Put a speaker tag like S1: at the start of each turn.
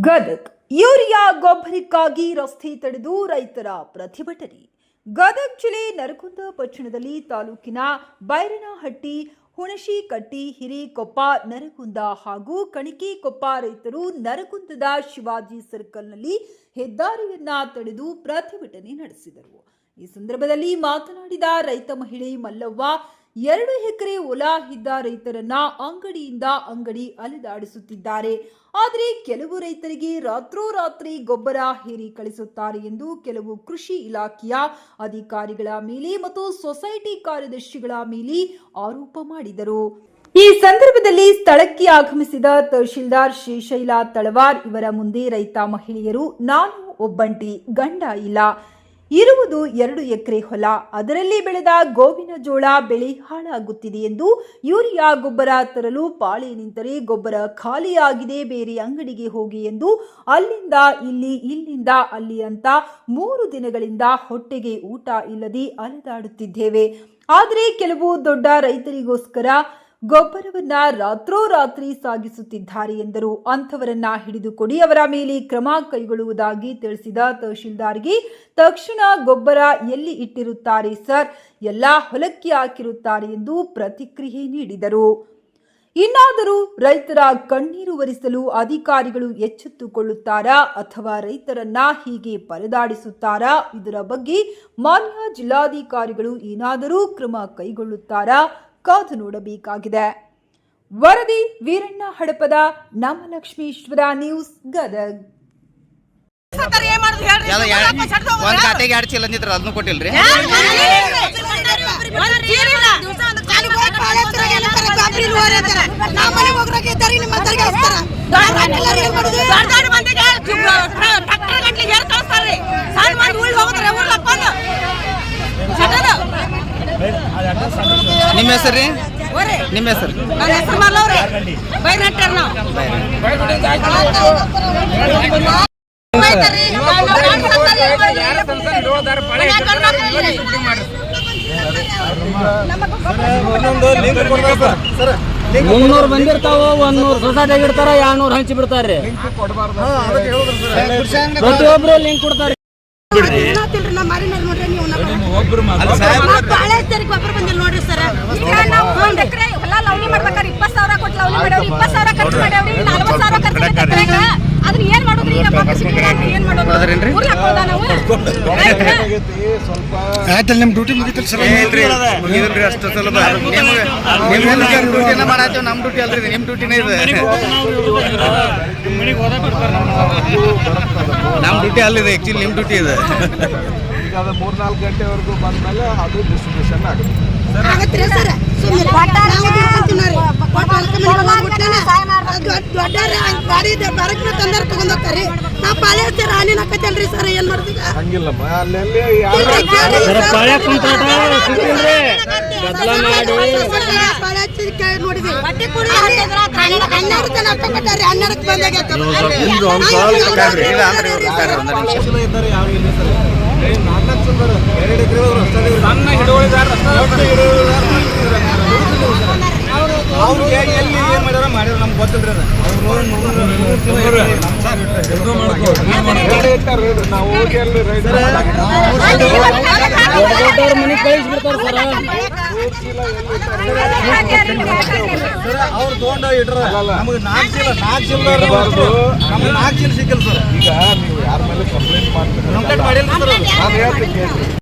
S1: Gadag. Urea ಗೊಬ್ಬರಕ್ಕಾಗಿ ರಸ್ತೆ ತಡೆದು ರೈತರ ಪ್ರತಿಭಟನೆ. ಗದಗ್ ಜಿಲ್ಲೆ ನರಗುಂದ ಪಟ್ಟಣದಲ್ಲಿ ತಾಲೂಕಿನ ಬೈರನಹಟ್ಟಿ, ಹುಣಶಿಕಟ್ಟಿ, ಹಿರಿಕೊಪ್ಪ, ನರಗುಂದ ಹಾಗೂ ಕಣಿಕೆಕೊಪ್ಪ ರೈತರು ನರಗುಂದದ ಶಿವಾಜಿ ಸರ್ಕಲ್ನಲ್ಲಿ ಹೆದ್ದಾರಿಯನ್ನ ತಡೆದು ಪ್ರತಿಭಟನೆ ನಡೆಸಿದರು. ಈ ಸಂದರ್ಭದಲ್ಲಿ ಮಾತನಾಡಿದ ರೈತ ಮಹಿಳೆ ಮಲ್ಲವ್ವ ಎರಡು ಎಕರೆ ಹೊಲ ಇದ್ದ ರೈತರನ್ನ ಅಂಗಡಿಯಿಂದ ಅಂಗಡಿ ಅಲೆದಾಡಿಸುತ್ತಿದ್ದಾರೆ. ಆದರೆ ಕೆಲವು ರೈತರಿಗೆ ರಾತ್ರೋರಾತ್ರಿ ಗೊಬ್ಬರ ಹೇರಿ ಕಳಿಸುತ್ತಾರೆ ಎಂದು ಕೆಲವು ಕೃಷಿ ಇಲಾಖೆಯ ಅಧಿಕಾರಿಗಳ ಮೇಲೆ ಮತ್ತು ಸೊಸೈಟಿ ಕಾರ್ಯದರ್ಶಿಗಳ ಮೇಲೆ ಆರೋಪ ಮಾಡಿದರು. ಈ ಸಂದರ್ಭದಲ್ಲಿ ಸ್ಥಳಕ್ಕೆ ಆಗಮಿಸಿದ ತಹಶೀಲ್ದಾರ್ ಶ್ರೀಶೈಲ ತಳವಾರ್ ಇವರ ಮುಂದೆ ರೈತ ಮಹಿಳೆಯರು, ನಾನು ಒಬ್ಬಂಟಿ, ಗಂಡ ಇಲ್ಲ. ಇರುವುದು ಎರಡು ಎಕರೆ ಹೊಲ. ಅದರಲ್ಲಿ ಬೆಳೆದ ಗೋವಿನ ಜೋಳ ಬೆಳೆ ಹಾಳಾಗುತ್ತಿದೆ ಎಂದು ಯೂರಿಯಾ ಗೊಬ್ಬರ ತರಲು ಪಾಳಿ ನಿಂತರೆ ಗೊಬ್ಬರ ಖಾಲಿಯಾಗಿದೆ, ಬೇರೆ ಅಂಗಡಿಗೆ ಹೋಗಿ ಎಂದು ಅಲ್ಲಿಂದ ಇಲ್ಲಿ, ಇಲ್ಲಿಂದ ಅಲ್ಲಿ ಅಂತ ಮೂರು ದಿನಗಳಿಂದ ಹೊಟ್ಟೆಗೆ ಊಟ ಇಲ್ಲದೆ ಅಲೆದಾಡುತ್ತಿದ್ದೇವೆ. ಆದರೆ ಕೆಲವು ದೊಡ್ಡ ರೈತರಿಗೋಸ್ಕರ ಗೊಬ್ಬರವನ್ನ ರಾತ್ರೋರಾತ್ರಿ ಸಾಗಿಸುತ್ತಿದ್ದಾರೆ ಎಂದರು. ಅಂಥವರನ್ನ ಹಿಡಿದುಕೊಡಿ ಅವರ ಮೇಲೆ ಕ್ರಮ ಕೈಗೊಳ್ಳುವುದಾಗಿ ತಿಳಿಸಿದ ತಹಶೀಲ್ದಾರ್ಗೆ ತಕ್ಷಣ ಗೊಬ್ಬರ ಎಲ್ಲಿ ಇಟ್ಟಿರುತ್ತಾರೆ ಸರ್? ಎಲ್ಲ ಹೊಲಕ್ಕೆ ಹಾಕಿರುತ್ತಾರೆ ಎಂದು ಪ್ರತಿಕ್ರಿಯೆ ನೀಡಿದರು. ಇನ್ನಾದರೂ ರೈತರ ಕಣ್ಣೀರು ಒರೆಸಲು ಅಧಿಕಾರಿಗಳು ಎಚ್ಚೆತ್ತುಕೊಳ್ಳುತ್ತಾರಾ ಅಥವಾ ರೈತರನ್ನ ಹೀಗೆ ಪರದಾಡಿಸುತ್ತಾರಾ? ಇದರ ಬಗ್ಗೆ ಮಾನ್ಯ ಜಿಲ್ಲಾಧಿಕಾರಿಗಳು ಏನಾದರೂ ಕ್ರಮ ಕೈಗೊಳ್ಳುತ್ತಾರಾ? ಕಾದು ನೋಡಬೇಕಾಗಿದೆ. ವರದಿ ವೀರಣ್ಣ ಹಡಪದ ನಮಲಕ್ಷ್ಮೀಶ್ವರ ನ್ಯೂಸ್ ಗದಗ್.
S2: ಒಂದ್ ಕಾಟೆಗೆ ಎರಡು ಚೀಲ ಅಂದಿದ್ರ ಅದನ್ನು ಕೊಟ್ಟಿಲ್ರಿ.
S3: ಹೋಗ್ರಾಕ ಇದ್ದಾರಿ, ನಿಮ್ಮ ಹಚ್ತಾರ.
S2: ಹೆಸರು ರೀ. ನಿಮ್ಮ ಹೆಸರು.
S4: ಮುನ್ನೂರು ಬಂದಿರ್ತಾವ ಒಂದ್ ನೂರು ಸೊಸೈಟಿ ಇಡ್ತಾರ ಎರಡ್ನೂರು ಹಂಚಿ ಬಿಡ್ತಾರ್ರಿ. ಪ್ರತಿಯೊಬ್ರು ಲಿಂಕ್ ಕೊಡ್ತಾರ.
S3: ಅದನ್ನ ಏನ್ ಮಾಡೋದ್ರಿ? ಏನ್ ಮಾಡೋದು?
S5: ಆಯ್ತಲ್ಲ ನಿಮ್ಮ ಡ್ಯೂಟಿ ಮುಗಿತಲ್ಲ ಸರ್?
S2: ಇಲ್ರಿ ಅಷ್ಟು ನಿಮ್ಮ ಡ್ಯೂಟಿನ ಮಾಡಾತೀವಿ ನಮ್ಮ ಡ್ಯೂಟಿ ಅಲ್ರಿ ನಿಮ್ಮ ಡ್ಯೂಟಿನೇ ಇದೆ. ನಮ್ಮ ಡ್ಯೂಟಿ ಅಲ್ಲಿದೆ ಆಕ್ಚುಲಿ ನಿಮ್ಮ ಡ್ಯೂಟಿ ಇದೆ.
S5: ಈಗ ಅದು ಮೂರ್ನಾಲ್ಕು ಗಂಟೆವರೆಗೂ ಬಂದ್ಮೇಲೆ ಅದು ಡಿಸ್ಟ್ರಿಬ್ಯೂಷನ್ ಆಗುತ್ತೆ.
S3: ದೊಡ್ಡ ಗಾಡಿ ಬರಕ್ನ ತಂದ್ರೆ ತಗೊಂಡ್ ಹೋಗ್ತಾರ್ರಿ ನಾವು ಪಾಳೆ ಹಚ್ಚಿ ರಾಣಿ ಹಾಕತ್ತಲ್ರಿ ಸರ್ ಏನ್ ಮಾಡ್ತೀವಿ
S5: ಹಂಗಿಲ್ಲಮ್ಮ ಅಲ್ಲೆಲ್ಲಿ ಸಣ್ಣ ಅವ್ರಿಗೆ ಎಲ್ಲಿ ಏನ್ ಮಾಡ್ಯಾರ ಮಾಡ್ಯಾರ ನಮ್ಗೆ
S4: ಗೊತ್ತಿಲ್ಲ ಸರ್ ಮನೆ ಕಳಿಸಿ ಬಿಡ್ತಾರ ಸರ್
S5: ಅವ್ರು ತಗೊಂಡ ಇಟ್ರ ನಮಗೆ ನಾಲ್ಕು ಚೀಲ ನಾಲ್ಕು ಚೀಲ ನಮ್ಗೆ ನಾಲ್ಕು ಚೀಲ ಸಿಕ್ಕಿಲ್ಲ ಸರ್ ಈಗ ನೀವು ಯಾರ ಮೇಲೆ ಕಂಪ್ಲೇಂಟ್ ಮಾಡ್ತೀರಿ
S2: ಮಾಡಿಲ್ಲ ಸರ್
S5: ನಾನು ಹೇಳ್ತೀನಿ